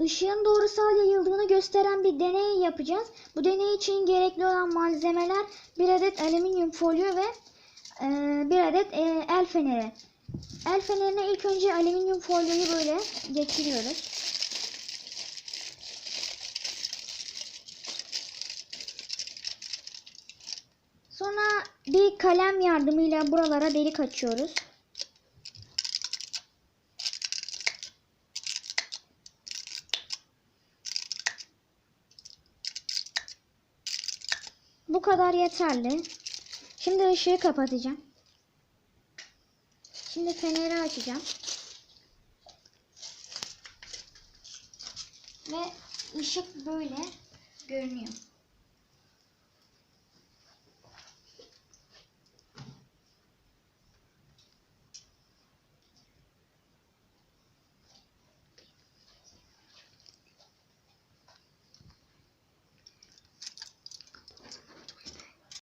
ışığın doğrusal yayıldığını gösteren bir deney yapacağız. Bu deney için gerekli olan malzemeler bir adet alüminyum folyo ve e, bir adet e, el feneri. El fenerine ilk önce alüminyum folyoyu böyle geçiriyoruz. Sonra bir kalem yardımıyla buralara delik açıyoruz. Bu kadar yeterli. Şimdi ışığı kapatacağım. Şimdi feneri açacağım. Ve ışık böyle görünüyor.